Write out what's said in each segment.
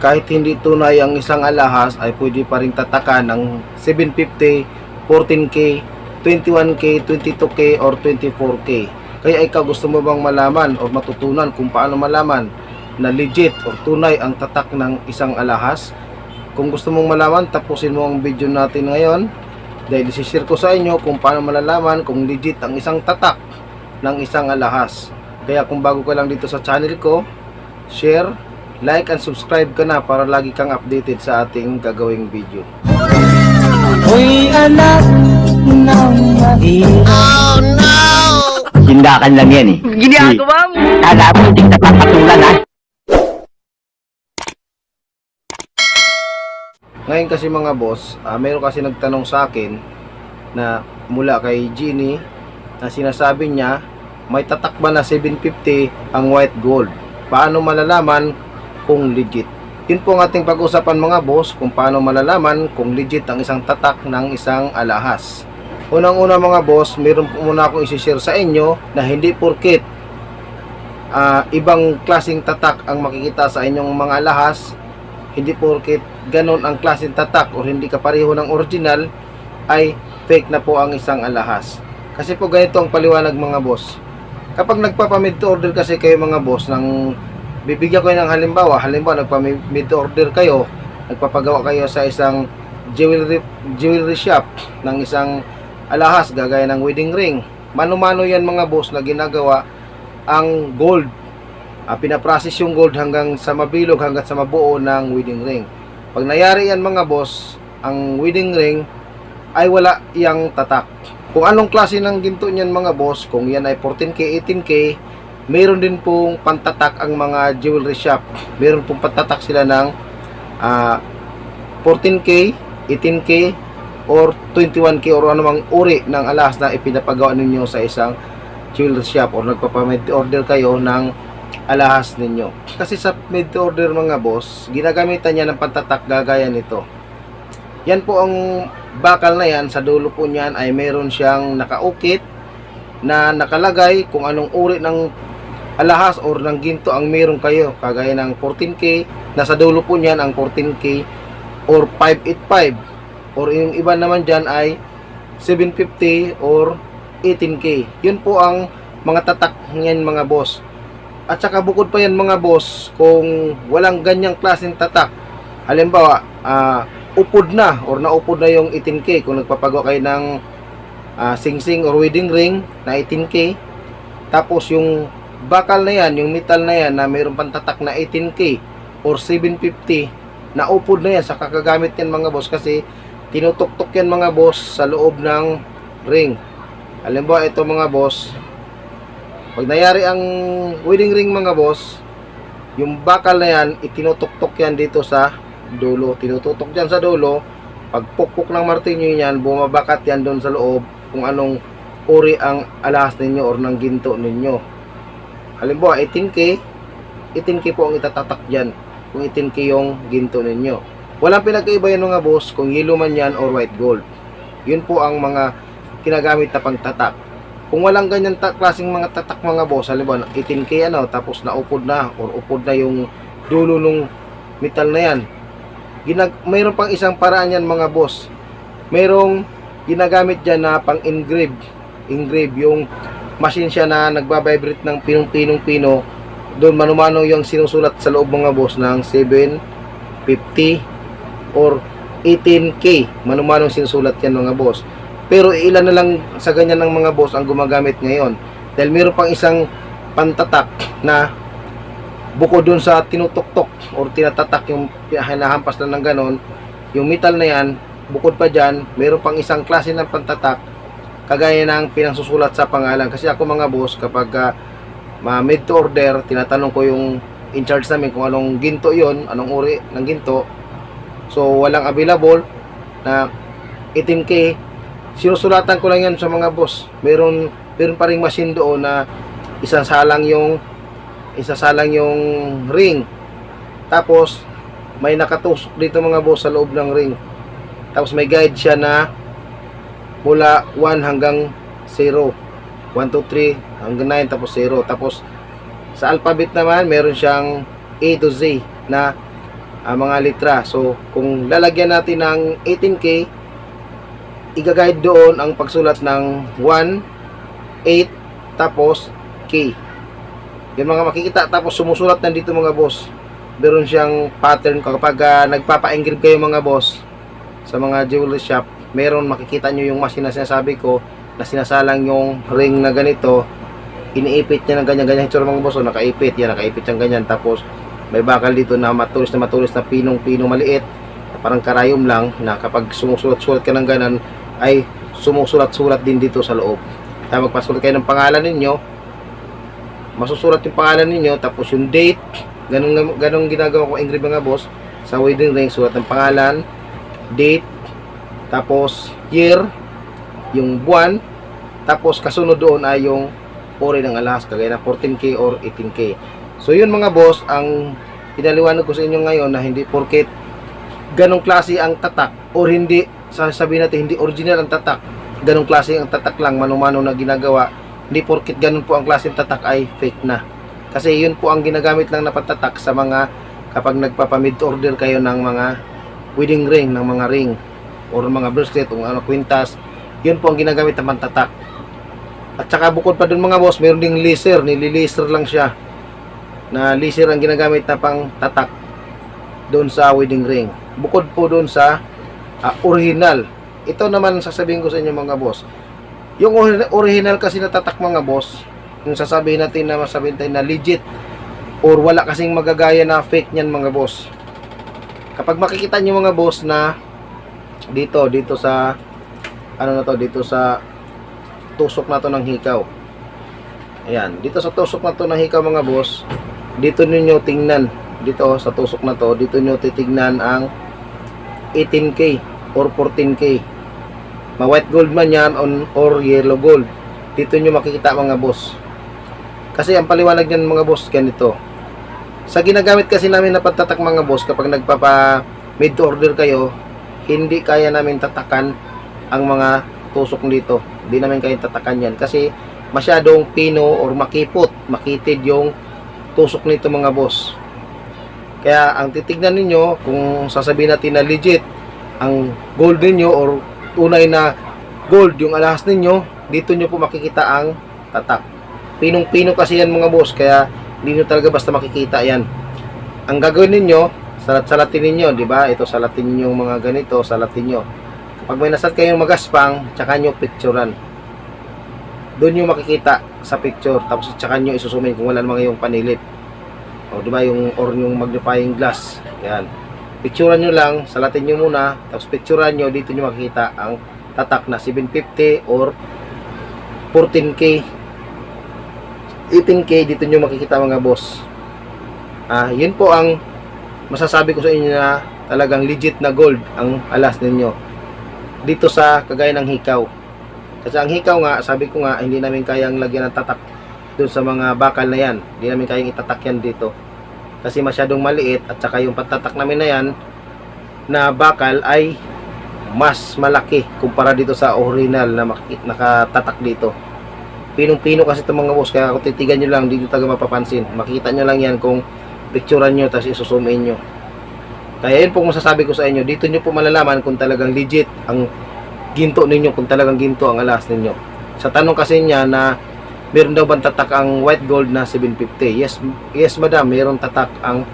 kahit hindi tunay ang isang alahas ay pwede pa rin tatakan ng 750, 14K, 21K, 22K, or 24K. Kaya ikaw gusto mo bang malaman o matutunan kung paano malaman na legit o tunay ang tatak ng isang alahas? Kung gusto mong malaman, tapusin mo ang video natin ngayon dahil isishare ko sa inyo kung paano malalaman kung legit ang isang tatak ng isang alahas. Kaya kung bago ka lang dito sa channel ko, share, like, and subscribe ka na para lagi kang updated sa ating gagawing video. Uy, anak ng mahirap. Tindakan lang yan eh. Ginagawa mo. Kala mo hindi kita papatulan ha? Ngayon kasi mga boss, ah, meron kasi nagtanong sa akin na mula kay Genie na sinasabi niya may tatak ba na 750 ang white gold. Paano malalaman kung legit? Yun po ang ating pag-usapan mga boss kung paano malalaman kung legit ang isang tatak ng isang alahas. Unang-una mga boss, meron po muna akong isi-share sa inyo na hindi porket ah, ibang klasing tatak ang makikita sa inyong mga alahas hindi porket ganon ang klaseng tatak o hindi kapareho ng original ay fake na po ang isang alahas. Kasi po ganito ang paliwanag mga boss. Kapag nagpapamid to order kasi kayo mga boss ng bibigyan ko ng halimbawa, halimbawa nagpamid order kayo, nagpapagawa kayo sa isang jewelry jewelry shop ng isang alahas gagaya ng wedding ring. Mano-mano yan mga boss na ginagawa ang gold Ah, pinaprocess yung gold hanggang sa mabilog hanggang sa mabuo ng wedding ring. Pag nayari yan mga boss, ang wedding ring ay wala yang tatak. Kung anong klase ng ginto niyan mga boss, kung yan ay 14K, 18K, meron din pong pantatak ang mga jewelry shop. Meron pong pantatak sila ng ah, 14K, 18K, or 21K or anumang uri ng alas na ipinapagawa ninyo sa isang jewelry shop or nagpapamid order kayo ng alahas ninyo. Kasi sa to order mga boss, ginagamitan niya ng pantatak gagaya nito. Yan po ang bakal na yan, sa dulo po niyan ay meron siyang nakaukit na nakalagay kung anong uri ng alahas or ng ginto ang meron kayo. Kagaya ng 14K, nasa dulo po niyan ang 14K or 585 or yung iba naman dyan ay 750 or 18K. Yun po ang mga tatak niyan mga boss. At saka bukod pa yan mga boss, kung walang ganyang klaseng tatak, halimbawa, ah, upod na or naupod na yung 18K kung nagpapagawa kayo ng ah, sing-sing or wedding ring na 18K, tapos yung bakal na yan, yung metal na yan na mayroon pang tatak na 18K or 750, naupod na yan sa kakagamit yan mga boss kasi tinutuktok yan mga boss sa loob ng ring. Halimbawa ito mga boss, pag nayari ang wedding ring mga boss, yung bakal na yan, itinutuktok yan dito sa dulo. Tinututok dyan sa dulo. Pag pukpok ng martilyo yan, bumabakat yan doon sa loob kung anong uri ang alahas ninyo or ng ginto ninyo. Halimbawa, 18K, 18K po ang itatatak dyan kung 18K yung ginto ninyo. Walang pinagkaiba yan mga boss kung yellow man yan or white gold. Yun po ang mga kinagamit na pangtatak. Kung walang ganyan ta- klaseng mga tatak mga boss, halimbawa 18K ano, tapos naupod na or upod na yung dulo nung metal na yan. Ginag mayroon pang isang paraan yan mga boss. Mayroong ginagamit dyan na pang engrave. Engrave yung machine siya na nagbabibrate ng pinong-pinong-pino. Doon manumano yung sinusulat sa loob mga boss ng 750 or 18K. Manumano sinusulat yan mga boss. Pero ilan na lang sa ganyan ng mga boss ang gumagamit ngayon. Dahil mayroon pang isang pantatak na bukod dun sa tinutuktok or tinatatak yung hinahampas na ng ganon, yung metal na yan, bukod pa dyan, mayroon pang isang klase ng pantatak kagaya ng pinangsusulat sa pangalan. Kasi ako mga boss, kapag uh, made to order, tinatanong ko yung in charge namin kung anong ginto yon anong uri ng ginto. So, walang available na 18K sinusulatan ko lang yan sa mga boss. Meron meron pa ring machine doon na isasalang yung isasalang yung ring. Tapos may nakatusok dito mga boss sa loob ng ring. Tapos may guide siya na mula 1 hanggang 0. 1 2 3 hanggang 9 tapos 0. Tapos sa alphabet naman meron siyang A to Z na ang mga litra. So, kung lalagyan natin ng 18K, igagayad doon ang pagsulat ng 1, 8, tapos K. Yung mga makikita, tapos sumusulat na dito mga boss. Meron siyang pattern kapag uh, nagpapa-engrave kayo mga boss sa mga jewelry shop, meron makikita nyo yung machine na sinasabi ko na sinasalang yung ring na ganito iniipit niya ng ganyan-ganyan itsura mga boss, oh, nakaipit, yan, nakaipit siyang ganyan, tapos may bakal dito na matulis na matulis na pinong-pinong maliit, parang karayom lang, na kapag sumusulat-sulat ka ng ganan, ay sumusulat-sulat din dito sa loob. Kaya magpasulat kayo ng pangalan ninyo, masusulat yung pangalan ninyo, tapos yung date, ganun, ganun ginagawa ko engrave mga boss, sa wedding ring, sulat ng pangalan, date, tapos year, yung buwan, tapos kasunod doon ay yung ori ng alas, kagaya na 14K or 18K. So yun mga boss, ang pinaliwanag ko sa inyo ngayon na hindi porket ganong klase ang tatak or hindi, sasabihin natin hindi original ang tatak, ganong klase ang tatak lang, manumano na ginagawa, hindi porket ganun po ang klase ng tatak ay fake na. Kasi yun po ang ginagamit lang na patatak sa mga kapag nagpapamid order kayo ng mga wedding ring, ng mga ring or mga bracelet o ano, kwintas, yun po ang ginagamit na pantatak. At saka bukod pa dun mga boss, meron ding laser, nililaser lang siya. Na laser ang ginagamit na pang tatak doon sa wedding ring. Bukod po doon sa ah, original. Ito naman sasabihin ko sa inyo mga boss. Yung ori- original kasi na tatak mga boss, yung sasabihin natin na masabihin tayo na legit or wala kasing magagaya na fake niyan mga boss. Kapag makikita nyo mga boss na dito, dito sa ano na to, dito sa tusok na to ng hikaw. Ayan, dito sa tusok na to ng hikaw mga boss, dito ninyo tingnan, dito sa tusok na to, dito nyo titignan ang 18K or 14K. Ma white gold man yan on, or yellow gold. Dito nyo makikita mga boss. Kasi ang paliwanag niyan mga boss ganito. Sa ginagamit kasi namin na pagtatak mga boss kapag nagpapa to order kayo, hindi kaya namin tatakan ang mga tusok dito. Hindi namin kaya tatakan yan kasi masyadong pino or makipot, makitid yung tusok nito mga boss. Kaya ang titignan ninyo kung sasabihin natin na legit ang gold ninyo or tunay na gold yung alahas ninyo, dito nyo po makikita ang tatak. Pinong-pino kasi yan mga boss, kaya hindi nyo talaga basta makikita yan. Ang gagawin ninyo, salat-salatin ninyo, di ba? Ito salatin ninyo yung mga ganito, salatin nyo. Kapag may nasat kayong magaspang, tsaka nyo picturean. Doon nyo makikita sa picture, tapos tsaka nyo isusumin kung wala namang yung panilip. O, di ba? Yung, or yung magnifying glass. Yan. Picturean nyo lang, salatin nyo muna, tapos picturean nyo, dito nyo makikita ang tatak na 750 or 14K 18K dito nyo makikita mga boss ah yun po ang masasabi ko sa inyo na talagang legit na gold ang alas ninyo. Dito sa kagaya ng hikaw. Kasi ang hikaw nga sabi ko nga hindi namin kayang lagyan ng tatak doon sa mga bakal na yan. Hindi namin kayang itatak yan dito. Kasi masyadong maliit at saka yung patatak namin na yan na bakal ay mas malaki kumpara dito sa original na nakatatak dito. Pinong-pino kasi itong mga boss kaya kung titigan nyo lang dito taga mapapansin. Makikita nyo lang yan kung picturean nyo tapos isusumin nyo kaya yun pong masasabi ko sa inyo. Dito nyo po malalaman kung talagang legit ang ginto ninyo kung talagang ginto ang alas ninyo. Sa tanong kasi niya na meron daw bang tatak ang white gold na 750 yes yes madam meron tatak ang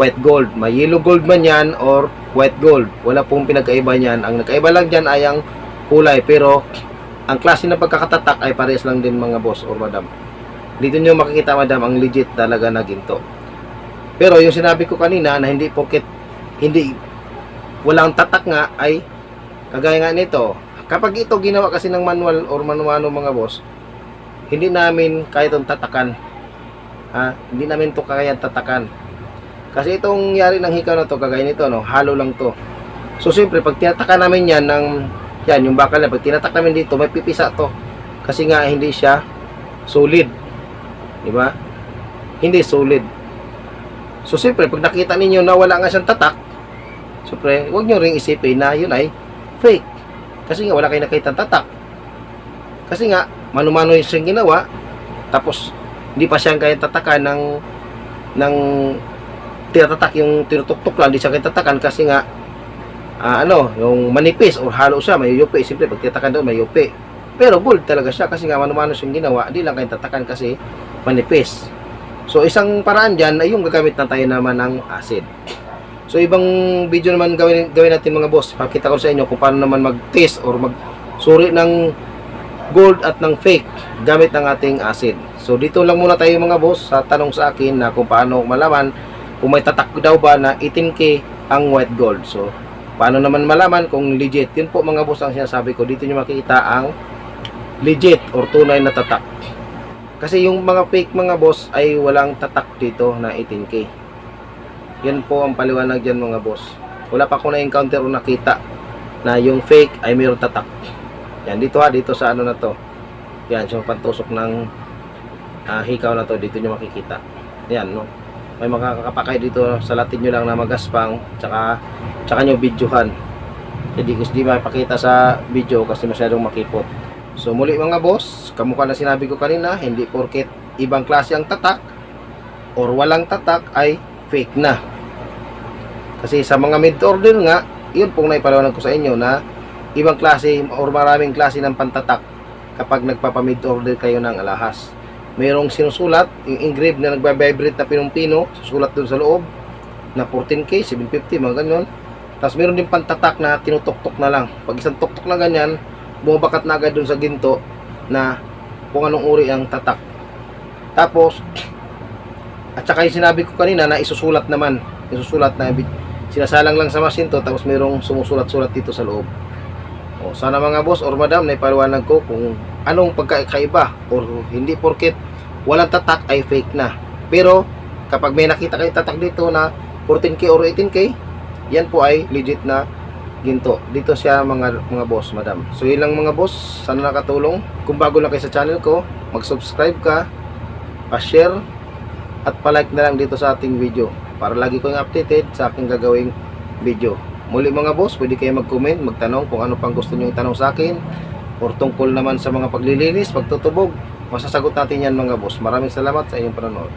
white gold. May yellow gold man yan or white gold. Wala pong pinagkaiba niyan. Ang nagkaiba lang dyan ay ang kulay pero ang klase ng pagkakatatak ay parehas lang din mga boss or madam. Dito nyo makikita madam ang legit talaga na ginto. Pero yung sinabi ko kanina na hindi porket hindi walang tatak nga ay kagaya nga nito. Kapag ito ginawa kasi ng manual or manuano mga boss, hindi namin kaya itong tatakan. Ha? Hindi namin to kaya tatakan. Kasi itong yari ng hikaw na to, kagaya nito, no, halo lang to. So, siyempre, pag tinatakan namin yan ng yan, yung bakal na, pag tinatak namin dito, may pipisa to. Kasi nga, hindi siya solid. Di ba? Hindi solid. So, siyempre, pag nakita ninyo na wala nga siyang tatak, siyempre, huwag nyo ring isipin na yun ay fake. Kasi nga, wala kayo nakita tatak. Kasi nga, mano-mano yung siyang ginawa, tapos, hindi pa siyang kaya tatakan ng ng tinatatak yung tinutuktok lang, di siya kitatakan kasi nga ah, ano, yung manipis or halo siya, may yupi. Siyempre, pag titakan doon, may yupi. Pero gold talaga siya kasi nga manumanos yung ginawa, di lang kayo tatakan kasi manipis. So, isang paraan dyan ay yung gagamit na tayo naman ng acid. So, ibang video naman gawin, gawin natin mga boss. Pakita ko sa inyo kung paano naman mag-test or mag-suri ng gold at ng fake gamit ng ating acid. So, dito lang muna tayo mga boss sa tanong sa akin na kung paano malaman kung may tatak daw ba na 18K ang white gold. So, paano naman malaman kung legit? Yun po mga boss ang sinasabi ko. Dito nyo makikita ang legit or tunay na tatak. Kasi yung mga fake mga boss ay walang tatak dito na 18K. Yan po ang paliwanag dyan mga boss. Wala pa ako na-encounter o nakita na yung fake ay mayroong tatak. Yan, dito ha, dito sa ano na to. Yan, yung pantusok ng ah, hikaw na to, dito nyo makikita. Yan, no. May makakapakay dito sa latin nyo lang na magaspang, tsaka, tsaka nyo videohan. Hindi, hindi mapakita sa video kasi masyadong makipot. So muli mga boss, kamukha na sinabi ko kanina, hindi porket ibang klase ang tatak or walang tatak ay fake na. Kasi sa mga mid order nga, yun pong naipalawanan ko sa inyo na ibang klase or maraming klase ng pantatak kapag nagpapamid order kayo ng alahas. Mayroong sinusulat, yung engrave na nagbabibrate na pinumpino, susulat doon sa loob na 14K, 750, mga ganyan. Tapos meron din pantatak na tinutok-tok na lang. Pag isang tok-tok na ganyan, bumabakat na agad doon sa ginto na kung anong uri ang tatak. Tapos, at saka yung sinabi ko kanina na isusulat naman. Isusulat na sinasalang lang sa masinto tapos mayroong sumusulat-sulat dito sa loob. O, sana mga boss or madam na ipaliwanag ko kung anong pagkakaiba or hindi porket walang tatak ay fake na. Pero kapag may nakita kayo tatak dito na 14k or 18k, yan po ay legit na ginto. Dito siya mga mga boss, madam. So yun lang mga boss, sana nakatulong. Kung bago lang kayo sa channel ko, mag-subscribe ka, pa-share at pa-like na lang dito sa ating video para lagi ko yung updated sa aking gagawing video. Muli mga boss, pwede kayo mag-comment, magtanong kung ano pang gusto nyo itanong sa akin or tungkol naman sa mga paglilinis, pagtutubog. Masasagot natin yan mga boss. Maraming salamat sa inyong panonood.